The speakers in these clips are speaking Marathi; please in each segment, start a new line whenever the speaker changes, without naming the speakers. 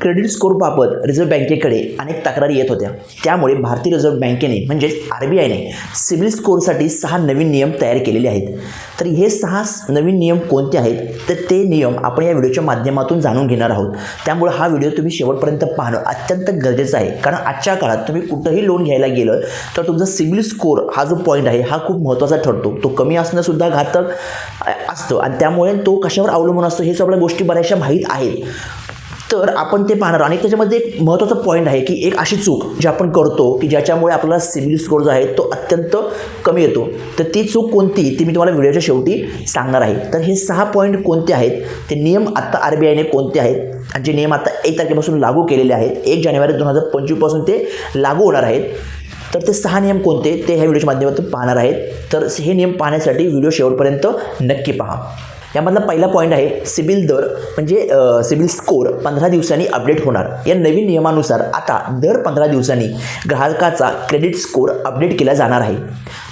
क्रेडिट स्कोरबाबत रिझर्व्ह बँकेकडे अनेक तक्रारी येत होत्या. त्यामुळे भारतीय रिझर्व्ह बँकेने म्हणजेच आर बी आयने सिबिल स्कोरसाठी सहा नवीन नियम तयार केलेले आहेत. तर हे सहा नवीन नियम कोणते आहेत? तर ते नियम आपण या व्हिडिओच्या माध्यमातून जाणून घेणार आहोत. त्यामुळे हा व्हिडिओ तुम्ही शेवटपर्यंत पाहणं अत्यंत गरजेचं आहे. कारण आजच्या काळात तुम्ही कुठंही लोन घ्यायला गेलं तर तुमचा सिबिल स्कोर हा जो पॉईंट आहे हा खूप महत्त्वाचा ठरतो. तो कमी असणंसुद्धा घातक असतो. आणि त्यामुळे तो कशावर अवलंबून असतो हे सगळ्या गोष्टी बऱ्याचशा माहीत आहेत. तर आपण ते पाहणार. आणि त्याच्यामध्ये एक महत्त्वाचा पॉईंट आहे की एक अशी चूक जी आपण करतो की ज्याच्यामुळे आपला सिबिल स्कोर जो आहे तो अत्यंत कमी येतो. तर ती चूक कोणती? ती मी तुम्हाला व्हिडिओच्या शेवटी सांगणार आहे. तर हे सहा पॉईंट कोणते आहेत? ते नियम आत्ता आर बी आयने कोणते आहेत? आणि जे नियम आता एक तारखेपासून लागू केलेले आहेत एक जानेवारी दोन हजार पंचवीसपासून ते लागू होणार आहेत. तर ते सहा नियम कोणते? ते ह्या व्हिडिओच्या माध्यमातून पाहणार आहेत. तर हे नियम पाहण्यासाठी व्हिडिओ शेवटपर्यंत नक्की पहा. यामधला पहिला पॉईंट आहे सिबिल दर म्हणजे सिबिल स्कोर पंधरा दिवसांनी अपडेट होणार. या नवीन नियमानुसार आता दर पंधरा दिवसांनी ग्राहकाचा क्रेडिट स्कोर अपडेट केला जाणार आहे.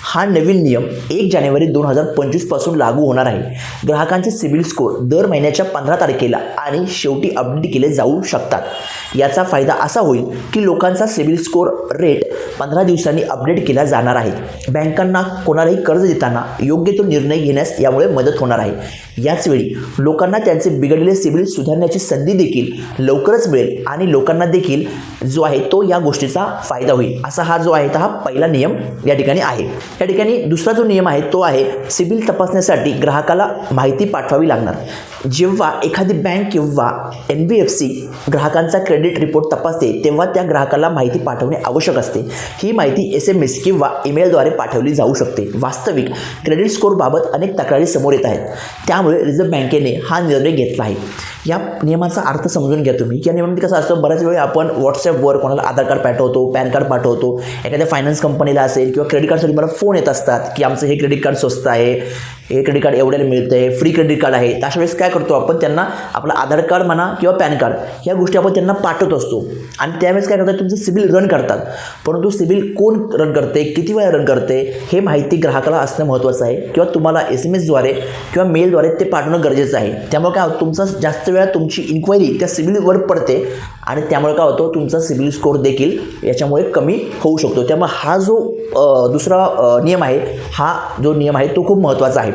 हा नवीन नियम एक जानेवारी दोन हजार पंचवीसपासून लागू होणार आहे. ग्राहकांचे सिबिल स्कोर दर महिन्याच्या पंधरा तारखेला आणि शेवटी अपडेट केले जाऊ शकतात. याचा फायदा असा होईल की लोकांचा सिबिल स्कोर रेट पंधरा दिवसांनी अपडेट केला जाणार आहे. बँकांना कोणालाही कर्ज देताना योग्य तो निर्णय घेण्यास यामुळे मदत होणार आहे. याचवेळी लोकांना त्यांचे बिघडलेले सिबिल सुधारण्याची संधी देखील लवकरच मिळेल आणि लोकांना देखील जो आहे तो या गोष्टीचा फायदा होईल. असा हा जो आहे हा पहिला नियम या ठिकाणी आहे. या ठिकाणी दुसरा जो नियम आहे तो आहे सिबिल तपासण्यासाठी ग्राहकाला माहिती पाठवावी लागणार. जेव्हा एखादी बँक किंवा एन बी एफ सी ग्राहकांचा क्रेडिट रिपोर्ट तपासते तेव्हा त्या ग्राहकाला माहिती पाठवणे आवश्यक असते. ही माहिती एस एम एस किंवा ईमेलद्वारे पाठवली जाऊ शकते. वास्तविक क्रेडिट स्कोरबाबत अनेक तक्रारी समोर येत आहेत. त्यामुळे रिझर्व्ह बँकेने हा निर्णय घेतला आहे. या नियमाचा अर्थ समजून घ्या तुम्ही. या नियमामध्ये कसं असतं बऱ्याच वेळी आपण व्हॉट्सअपवर कोणाला आधार कार्ड पाठवतो पॅन कार्ड पाठवतो एखाद्या फायनान्स कंपनीला असेल किंवा क्रेडिट कार्डसाठी मला फोन येत असतात की आमचं हे क्रेडिट कार्ड स्वस्त आहे हे क्रेडिट कार्ड एवढ्याला मिळतं आहे फ्री क्रेडिट कार्ड आहे. तर अशा वेळेस काय करतो आपण त्यांना आपलं आधार कार्ड म्हणा किंवा पॅन कार्ड ह्या गोष्टी आपण त्यांना पाठवत असतो. आणि त्यावेळेस काय करतात तुमचं सिबिल रन करतात. परंतु सिबिल कोण रन करते किती वेळा रन करते हे माहिती ग्राहकाला असणं महत्त्वाचं आहे. किंवा तुम्हाला एस एम एसद्वारे किंवा मेलद्वारे ते पाठवणं गरजेचं आहे. त्यामुळे काय होतं तुमचा जास्त वेळा तुमची इन्क्वायरी त्या सिबिलवर पडते आणि त्यामुळे काय होतं तुमचा सिबिल स्कोर देखील याच्यामुळे कमी होऊ शकतो. त्यामुळे हा जो दुसरा नियम आहे हा जो नियम आहे तो खूप महत्त्वाचा आहे.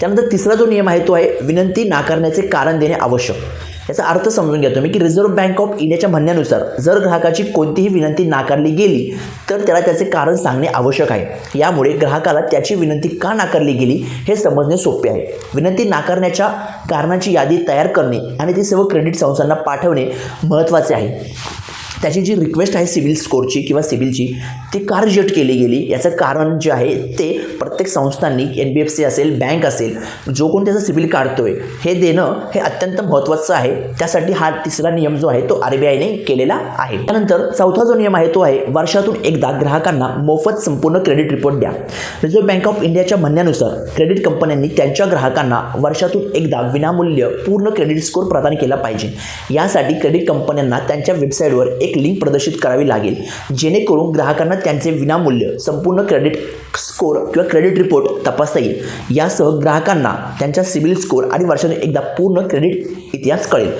त्यानंतर तिसरा जो नियम आहे तो आहे विनंती नाकारण्याचे कारण देणे आवश्यक. याचा अर्थ समजून घ्या तुम्ही की रिझर्व्ह बँक ऑफ इंडियाच्या म्हणण्यानुसार जर ग्राहकाची कोणतीही विनंती नाकारली गेली तर त्याला त्याचे कारण सांगणे आवश्यक आहे. यामुळे ग्राहकाला त्याची विनंती का नाकारली गेली हे समजणे सोपे आहे. विनंती नाकारण्याच्या कारणाची यादी तयार करणे आणि ती सर्व क्रेडिट संस्थांना पाठवणे महत्त्वाचे आहे. त्याची जी रिक्वेस्ट आहे सिव्हिल स्कोरची किंवा सिव्हिलची ती का रिजेक्ट केली गेली. याचं कारण जे आहे ते प्रत्येक संस्थांनी एन बी एफ सी असेल बँक असेल जो कोण त्याचं सिबिल आहे हे देणं हे अत्यंत महत्त्वाचं आहे. त्यासाठी हा तिसरा नियम जो आहे तो आर बी आयने केलेला आहे. त्यानंतर चौथा जो नियम आहे तो आहे वर्षातून एकदा ग्राहकांना मोफत संपूर्ण क्रेडिट रिपोर्ट द्या. रिझर्व्ह बँक ऑफ इंडियाच्या म्हणण्यानुसार क्रेडिट कंपन्यांनी त्यांच्या ग्राहकांना वर्षातून एकदा विनामूल्य पूर्ण क्रेडिट स्कोर प्रदान केला पाहिजे. यासाठी क्रेडिट कंपन्यांना त्यांच्या वेबसाईटवर एक लिंक प्रदर्शित करावी लागेल. जेणेकरून ग्राहकांना त्यांचे विनामूल्य संपूर्ण क्रेडिट स्कोर किंवा क्रेडिट रिपोर्ट तपासता येईल. यासह ग्राहकांना त्यांच्या सिबिल स्कोर आणि वर्षातून एकदा पूर्ण क्रेडिट इतिहास कळेल.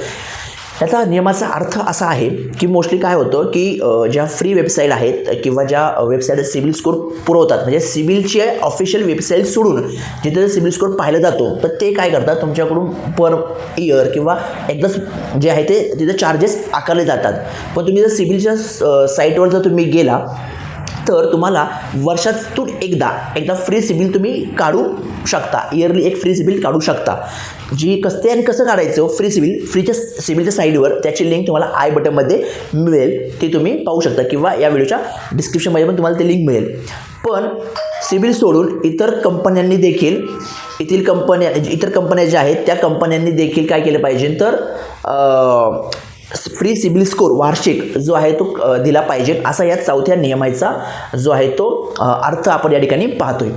त्याचा नियमाचा अर्थ असा आहे की मोस्टली काय होतं की ज्या फ्री वेबसाईट आहेत किंवा ज्या वेबसाईट सिबिल स्कोर पुरवतात म्हणजे सिबिलची ऑफिशियल वेबसाईट सोडून जिथे सिबिल स्कोर पाहिला जातो तर ते काय करतात तुमच्याकडून पर इयर किंवा एकदाच जे आहे ते तिथे चार्जेस आकारले जातात. पण तुम्ही जर सिबिलच्या साईटवर जर तुम्ही गेला तर तुम्हाला वर्षातून एकदा एकदा फ्री सिबिल तुम्ही काढू शकता. इयरली एक फ्री सिबिल काढू शकता. जी कसते आणि कसं काढायचं फ्री सिबिल फ्रीच्या सिबिलच्या साईडवर त्याची लिंक तुम्हाला आय बटनमध्ये मिळेल. ती तुम्ही पाहू शकता किंवा या व्हिडिओच्या डिस्क्रिप्शनमध्ये पण तुम्हाला ते लिंक मिळेल. पण सिबिल सोडून इतर कंपन्यांनी देखील येथील कंपन्या इतर कंपन्या ज्या आहेत त्या कंपन्यांनी देखील काय केलं पाहिजे? तर फ्री सिबिल स्कोर वार्षिक जो आहे तो दिला पाहिजे. असा या चौथ्या नियमाचा जो आहे तो अर्थ आपण या ठिकाणी पाहतोय.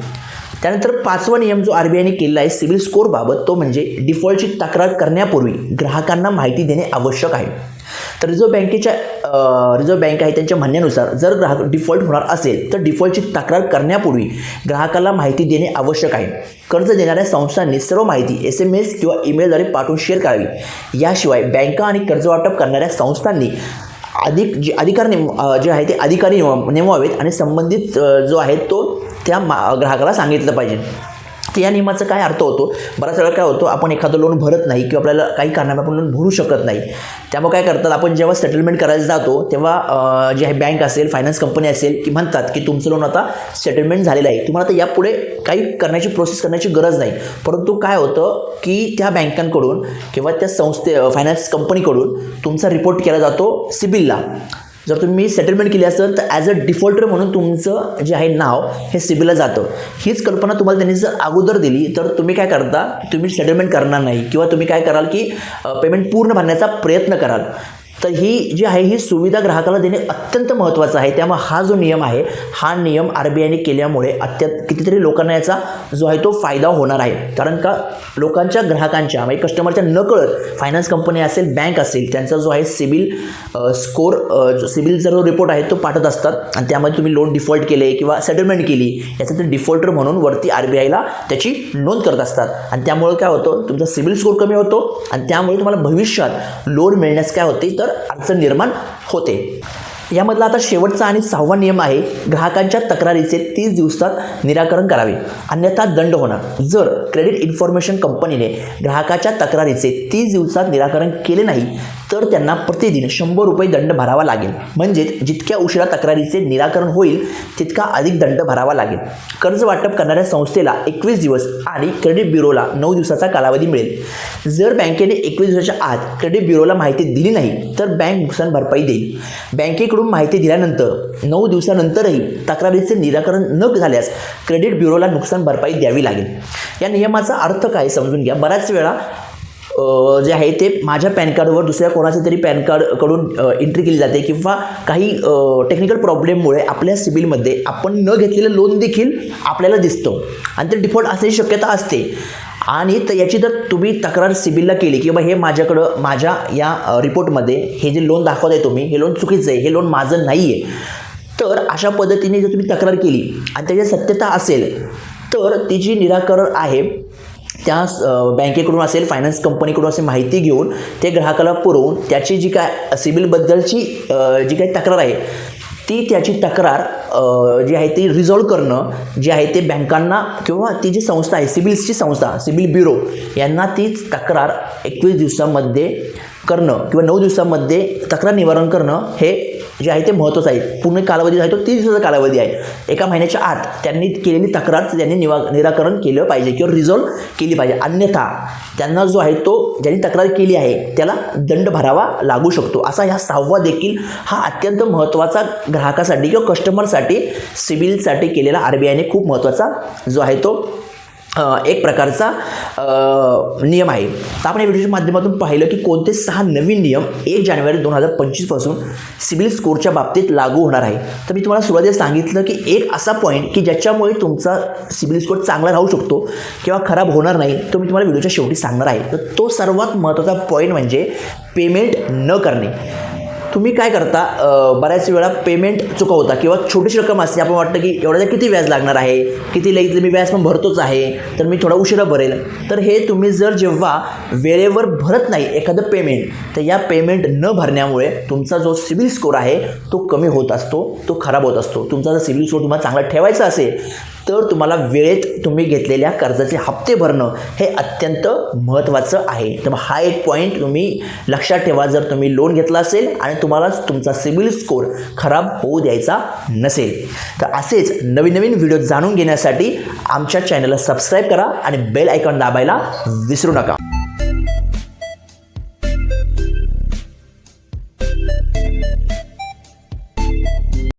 त्यानंतर पाचवा नियम जो आर बी आयने केलेला आहे सिबिल स्कोरबाबत तो म्हणजे डिफॉल्टची तक्रार करण्यापूर्वी ग्राहकांना माहिती देणे आवश्यक आहे. तर रिझर्व्ह बँकेच्या रिझर्व रिझर्व्ह बँक आहे त्यांच्या म्हणण्यानुसार जर ग्राहक डिफॉल्ट होणार असेल तर डिफॉल्टची तक्रार करण्यापूर्वी ग्राहकाला माहिती देणे आवश्यक आहे. कर्ज देणाऱ्या संस्थांनी सर्व माहिती एस एम एस किंवा ईमेलद्वारे पाठवून शेअर करावी. याशिवाय बँका आणि कर्ज वाटप करणाऱ्या संस्थांनी अधिक जे अधिकार नेम जे आहे ते अधिकारी नेम नेमवावेत आणि संबंधित जो आहे तो त्या मा ग्राहकाला सांगितलं पाहिजे. या नियमाचा काय अर्थ होतो? बराच वेळा काय होतो आपण एखादं लोन भरत नाही किंवा आपल्याला काही कारणाने आपण लोन भरू शकत नाही. त्यामुळे काय करतात आपण जेव्हा सेटलमेंट करायला जातो तेव्हा जे आहे बँक असेल फायनान्स कंपनी असेल की म्हणतात की तुमचं लोन आता सेटलमेंट झालेलं आहे. तुम्हाला आता यापुढे काही करण्याची प्रोसेस करण्याची गरज नाही. परंतु काय होतं की त्या बँकांकडून किंवा त्या संस्थे फायनान्स कंपनीकडून तुमचा रिपोर्ट केला जातो सिबिलला जर तुम्ही सेटलमेंट केली असेल तर ॲज अ डिफॉल्टर म्हणून तुमचं जे आहे नाव हे सिबिलला जातं. हीच कल्पना तुम्हाला त्यांनी जर अगोदर दिली तर तुम्ही काय करता? तुम्ही सेटलमेंट करणार नाही. किंवा तुम्ही काय कराल की पेमेंट पूर्ण भरण्याचा प्रयत्न कराल. तर ही जी आहे ही सुविधा ग्राहकाला देणे अत्यंत महत्त्वाचं आहे. त्यामुळे हा जो नियम आहे हा नियम आर बी आयने केल्यामुळे अत्यंत कितीतरी लोकांना याचा जो आहे तो फायदा होणार आहे. कारण का लोकांच्या ग्राहकांच्या म्हणजे कस्टमरच्या नकळत फायनान्स कंपनी असेल बँक असेल त्यांचा जो आहे सिबिल स्कोर सिबिलचा जो रिपोर्ट आहे तो पाठत असतात. आणि त्यामध्ये तुम्ही लोन डिफॉल्ट केले किंवा सेटलमेंट केली याचं ते डिफॉल्टर म्हणून वरती आर बी आयला त्याची नोंद करत असतात. आणि त्यामुळे काय होतं तुमचा सिबिल स्कोर कमी होतो. आणि त्यामुळे तुम्हाला भविष्यात लोन मिळण्यास काय होते तर अडचण निर्माण होते. यामधला आता शेवटचा आणि सहावा नियम आहे ग्राहकांच्या तक्रारीचे तीस दिवसात निराकरण करावे. अन्यथा दंड होणार. जर क्रेडिट इन्फॉर्मेशन कंपनीने ग्राहकाच्या तक्रारीचे तीस दिवसात निराकरण केले नाही तर त्यांना प्रतिदिन शंभर रुपये दंड भरावा लागेल. म्हणजेच जितक्या उशिरा तक्रारीचे निराकरण होईल तितका अधिक दंड भरावा लागेल. कर्ज वाटप करणाऱ्या संस्थेला एकवीस दिवस आणि क्रेडिट ब्युरोला नऊ दिवसाचा कालावधी मिळेल. जर बँकेने एकवीस दिवसाच्या आत क्रेडिट ब्युरोला माहिती दिली नाही तर बँक नुकसान भरपाई देईल. बँकेकडून माहिती दिल्यानंतर नऊ दिवसानंतरही तक्रारीचे निराकरण न झाल्यास क्रेडिट ब्युरोला नुकसान भरपाई द्यावी लागेल. या नियमाचा अर्थ काय समजून घ्या. बऱ्याच वेळा जे आहे ते माझ्या पॅन कार्डवर दुसऱ्या कोणाच्या तरी पॅन कार्डकडून एंट्री केली जाते किंवा काही टेक्निकल प्रॉब्लेममुळे आपल्या सिबिलमध्ये आपण न घेतलेलं लोन देखील आपल्याला दिसतं. आणि ते डिफॉल्ट असण्याची शक्यता असते. आणि तर याची जर तुम्ही तक्रार सिबिलला केली की बाबा हे माझ्याकडं माझ्या या रिपोर्टमध्ये हे जे लोन दाखवत आहे तुम्ही हे लोन चुकीचं आहे हे लोन माझं नाही आहे तर अशा पद्धतीने जर तुम्ही तक्रार केली आणि त्याची सत्यता असेल तर ती जी निराकरण आहे त्या बँकेकडून असेल फायनान्स कंपनीकडून असेल माहिती घेऊन ते ग्राहकाला पुरवून त्याची जी काय सिबिलबद्दलची जी काही तक्रार आहे ती त्याची तक्रार जी आहे ती रिझॉल्व करणं जी आहे ते बँकांना किंवा ती जी संस्था आहे सिबिल्सची संस्था सिबिल ब्युरो यांना ती तक्रार एकवीस दिवसामध्ये करणं किंवा नऊ दिवसामध्ये तक्रार निवारण करणं हे जे आहे ते महत्त्वाचं आहे. पूर्ण कालावधी आहे तो तीस दिवसाचा कालावधी आहे. एका महिन्याच्या आत त्यांनी केलेली तक्रार त्यांनी निवा निराकरण केलं पाहिजे किंवा रिझॉल्व केली पाहिजे. अन्यथा त्यांना जो आहे तो ज्यांनी तक्रार केली आहे त्याला दंड भरावा लागू शकतो. असा ह्या सहावा देखील हा अत्यंत महत्त्वाचा ग्राहकासाठी किंवा कस्टमरसाठी सिबिलसाठी केलेला आर बी आयने खूप महत्त्वाचा जो आहे तो एक प्रकारचा नियम आहे. तर आपण या व्हिडिओच्या माध्यमातून पाहिलं की कोणते सहा नवीन नियम एक जानेवारी दोन हजार पंचवीसपासून सिबिल स्कोरच्या बाबतीत लागू होणार आहे. तर मी तुम्हाला सुरुवातीला सांगितलं की एक असा पॉईंट की ज्याच्यामुळे तुमचा सिबिल स्कोर चांगला राहू शकतो किंवा खराब होणार नाही तो मी तुम्हाला व्हिडिओच्या शेवटी सांगणार आहे. तर तो सर्वात महत्त्वाचा पॉईंट म्हणजे पेमेंट न करणे. तुम्ही काय करता बऱ्याच वेळा पेमेंट चुकवता किंवा छोटीशी रक्कम असते आपण वाटतं की एवढ्याचा किती व्याज लागणार आहे किती लई मी व्याज पण भरतोच आहे तर मी थोडा उशिरा भरेल. तर हे तुम्ही जर जेव्हा वेळेवर भरत नाही एखादं पेमेंट तर या पेमेंट न भरण्यामुळे तुमचा जो सिबिल स्कोर आहे तो कमी होत असतो तो खराब होत असतो. तुमचा जर सिबिल स्कोर तुम्हाला चांगला ठेवायचा असेल तर तुम्हाला वेळेत तुम्ही घेतलेल्या कर्जाचे हप्ते भरणं हे अत्यंत महत्त्वाचं आहे. तर हा एक पॉईंट तुम्ही लक्षात ठेवा जर तुम्ही लोन घेतला असेल आणि तुम्हाला तुमचा सिबिल स्कोर खराब होऊ द्यायचा नसेल. तर असेच नवीन नवीन व्हिडिओ जाणून घेण्यासाठी आमच्या चॅनलला सबस्क्राईब करा आणि बेल आयकॉन दाबायला विसरू नका.